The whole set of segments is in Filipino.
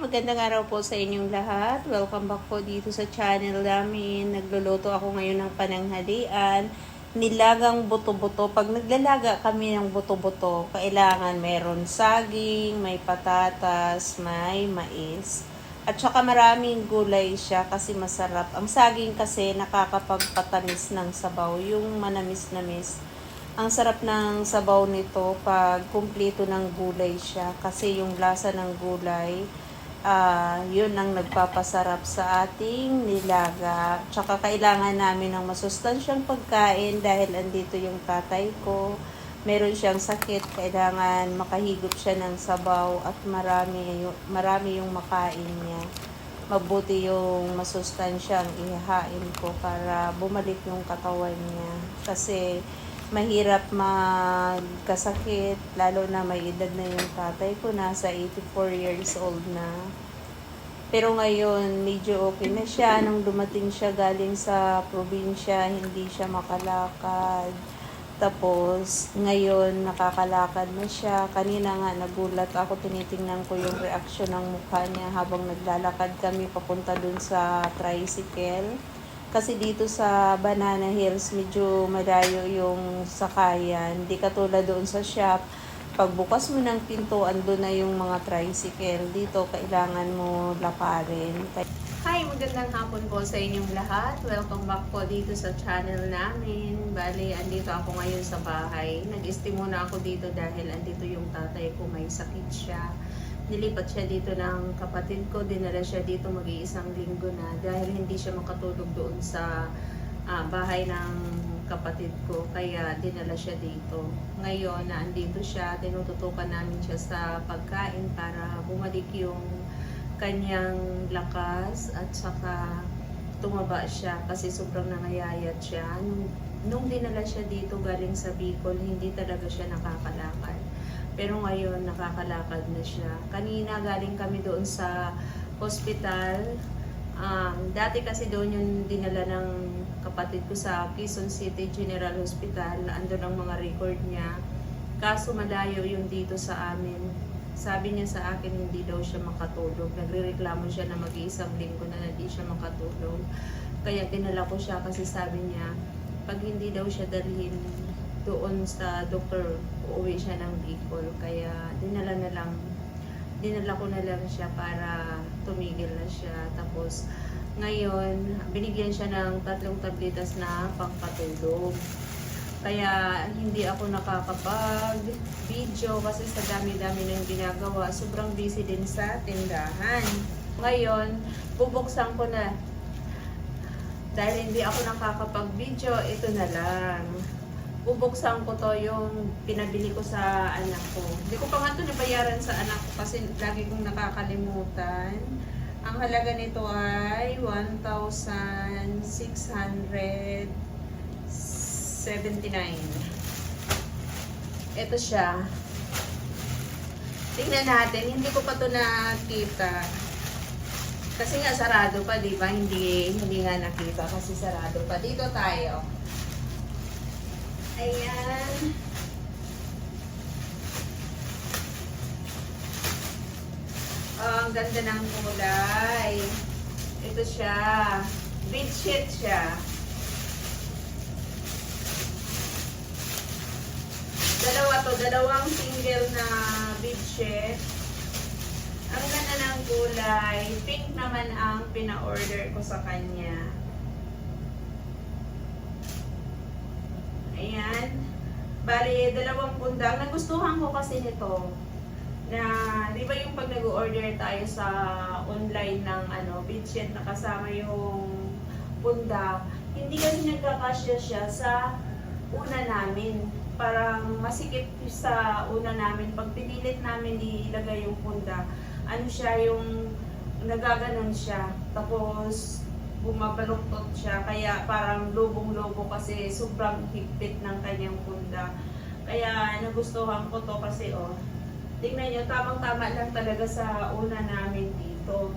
magandang araw po sa inyong lahat. Welcome back po dito sa channel namin. Nagluluto ako ngayon ng pananghalian. Nilagang buto-buto. Pag naglalaga kami ng buto-buto, kailangan meron saging, may patatas, may mais. At saka maraming gulay siya kasi masarap. Ang saging kasi nakakapagpatamis ng sabaw, yung manamis-namis. Ang sarap ng sabaw nito pag kumpleto ng gulay siya kasi yung lasa ng gulay ah yun ang nagpapasarap sa ating nilaga. Tsaka kailangan namin ng masustansyang pagkain dahil andito yung tatay ko. Meron siyang sakit, kailangan makahigop siya ng sabaw at marami, marami yung makain niya. Mabuti yung masustansyang ihahain ko para bumalik yung katawan niya. Kasi mahirap magkasakit, lalo na may edad na yung tatay ko, nasa 84 years old na. Pero ngayon, medyo okay na siya. Nung dumating siya galing sa probinsya, hindi siya makalakad. Tapos, ngayon, nakakalakad na siya. Kanina nga, nagulat ako, tinitingnan ko yung reaksyon ng mukha niya habang naglalakad kami papunta dun sa tricycle. Kasi dito sa Banana Hills, medyo malayo yung sakayan. Hindi katulad doon sa shop. Pagbukas mo ng pinto, ando na yung mga tricycle. Dito, kailangan mo lakarin. Hi, magandang hapon po sa inyong lahat. Welcome back po dito sa channel namin. Bali, andito ako ngayon sa bahay. Nag-stay muna ako dito dahil andito yung tatay ko, may sakit siya nilipat siya dito ng kapatid ko, dinala siya dito mag-iisang linggo na dahil hindi siya makatulog doon sa ah, bahay ng kapatid ko, kaya dinala siya dito. Ngayon, na andito siya, tinututukan namin siya sa pagkain para bumalik yung kanyang lakas at saka tumaba siya kasi sobrang nangayayat siya. Nung, nung dinala siya dito galing sa Bicol, hindi talaga siya nakakalakad. Pero ngayon, nakakalakad na siya. Kanina galing kami doon sa hospital. Um, dati kasi doon yung dinala ng kapatid ko sa Quezon City General Hospital. Ando ang mga record niya. Kaso malayo yung dito sa amin. Sabi niya sa akin hindi daw siya makatulog. Nagrereklamo siya na mag-iisang linggo na hindi siya makatulog. Kaya dinala ko siya kasi sabi niya, pag hindi daw siya dalhin doon sa doktor, uuwi siya ng Bicol. Kaya dinala na lang, dinala ko na lang siya para tumigil na siya. Tapos ngayon, binigyan siya ng tatlong tablitas na pangpatulog. Kaya hindi ako nakakapag-video kasi sa dami-dami ng ginagawa. Sobrang busy din sa tindahan. Ngayon, bubuksan ko na. Dahil hindi ako nakakapag-video, ito na lang bubuksan ko to yung pinabili ko sa anak ko. Hindi ko pa nga ito nabayaran sa anak ko kasi lagi kong nakakalimutan. Ang halaga nito ay 1,679. Ito siya. Tingnan natin, hindi ko pa ito nakita. Kasi nga sarado pa, di ba? Hindi, hindi nga nakita kasi sarado pa. Dito tayo. Ayan. Oh, ang ganda ng kulay. Ito siya. Bedsheet siya. Dalawa to, dalawang single na bedsheet. Ang ganda ng kulay. Pink naman ang pina-order ko sa kanya. Ayan. Bali, dalawang pundang. Nagustuhan ko kasi nito na, di ba yung pag nag-order tayo sa online ng ano, bedsheet na kasama yung punda, hindi kasi nagkakasya siya sa una namin. Parang masikip sa una namin. Pag pinilit namin ilagay yung punda, ano siya yung nagaganon siya. Tapos, bumabaluktot siya. Kaya parang lubong-lobo kasi sobrang higpit ng kanyang punda. Kaya nagustuhan ko to kasi oh, tingnan nyo, tamang-tama lang talaga sa una namin dito.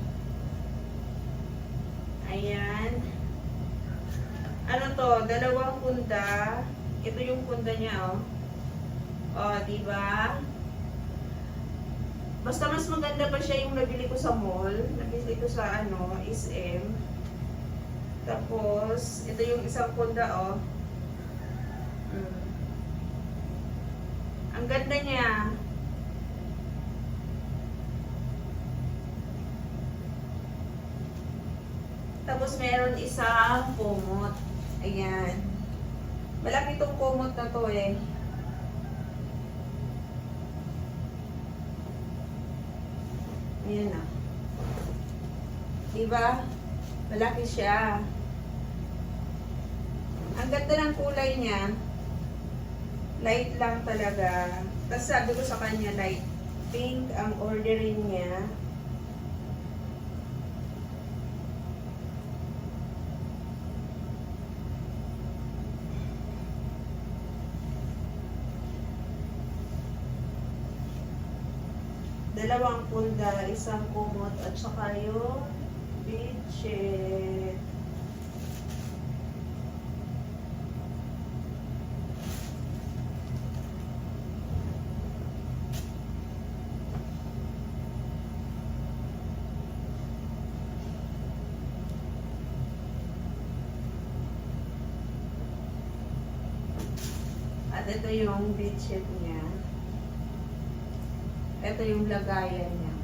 Ayan. Ano to, dalawang punda. Ito yung punda niya oh. Oh, di ba? Basta mas maganda pa siya yung nabili ko sa mall. Nabili ko sa ano, SM. Tapos, ito yung isang punda, oh. Mm. Ang ganda niya. Tapos meron isang kumot. Ayan. Malaki itong kumot na to eh. Ayan na. Diba? Malaki siya. Ganda ng kulay niya. Light lang talaga. Tapos sabi ko sa kanya, light pink ang ordering niya. dalawang punda, isang kumot, at saka yung bedsheet. At ito yung bedsheet niya. Ito yung lagayan niya.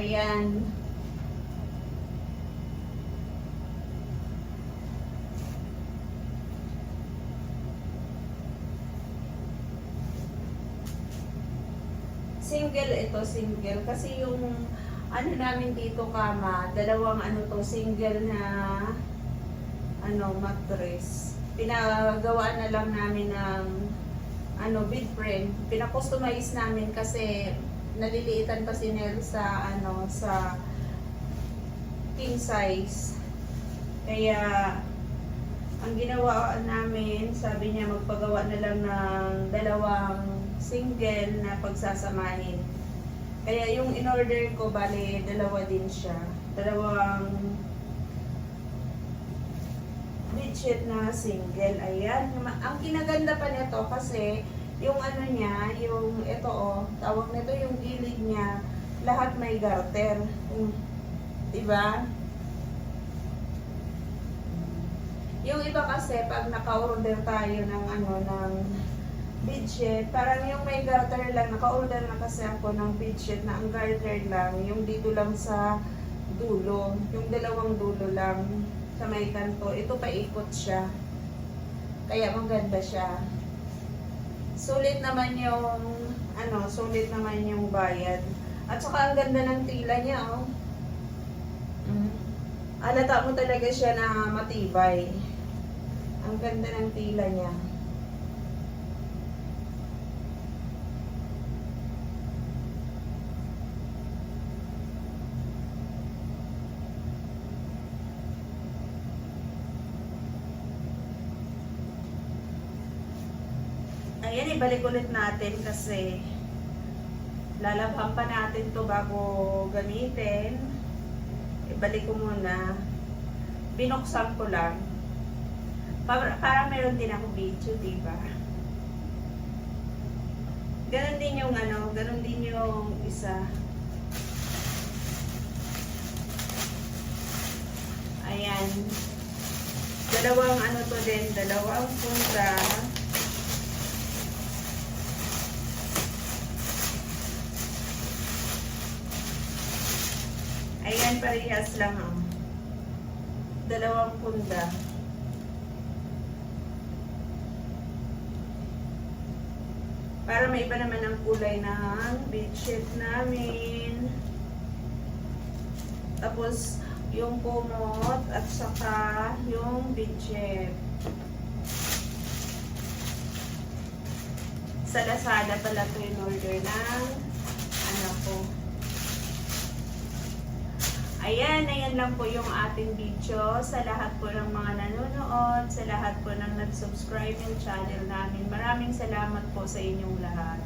Ayan. Single ito, single. Kasi yung ano namin dito kama, dalawang ano to, single na ano, mattress pinagawa na lang namin ng ano, bed frame. Pina-customize namin kasi naliliitan pa si Nel sa ano, sa king size. Kaya ang ginawa namin, sabi niya magpagawa na lang ng dalawang single na pagsasamahin. Kaya yung in-order ko, bale, dalawa din siya. Dalawang bedsheet na single. Ayan. Ang kinaganda pa nito kasi yung ano niya, yung ito oh, tawag nito yung gilid niya, lahat may garter. Mm. Diba? Yung iba kasi pag naka-order tayo ng ano ng bedsheet, parang yung may garter lang, naka-order na kasi ako ng bedsheet na ang garter lang, yung dito lang sa dulo, yung dalawang dulo lang sa may kanto. Ito paikot siya. Kaya maganda siya. Sulit naman yung ano, sulit naman yung bayad. At saka ang ganda ng tila niya, oh. Mm. Alata mo talaga siya na matibay. Ang ganda ng tila niya. Ayan, ibalik ulit natin kasi lalabhan pa natin to bago gamitin. Ibalik ko muna. Binuksan ko lang. Para, para meron din ako video, di ba? Ganon din yung ano, ganon din yung isa. Ayan. Dalawang ano to din, dalawang punta. Ayan, parehas lang oh. Dalawang punda. Para may iba naman ang kulay ng bedsheet namin. Tapos, yung kumot at saka yung bedsheet. Sa Lazada pala ito in order ng anak ko. Ayan, ayan lang po yung ating video sa lahat po ng mga nanonood, sa lahat po ng nag-subscribe yung channel namin. Maraming salamat po sa inyong lahat.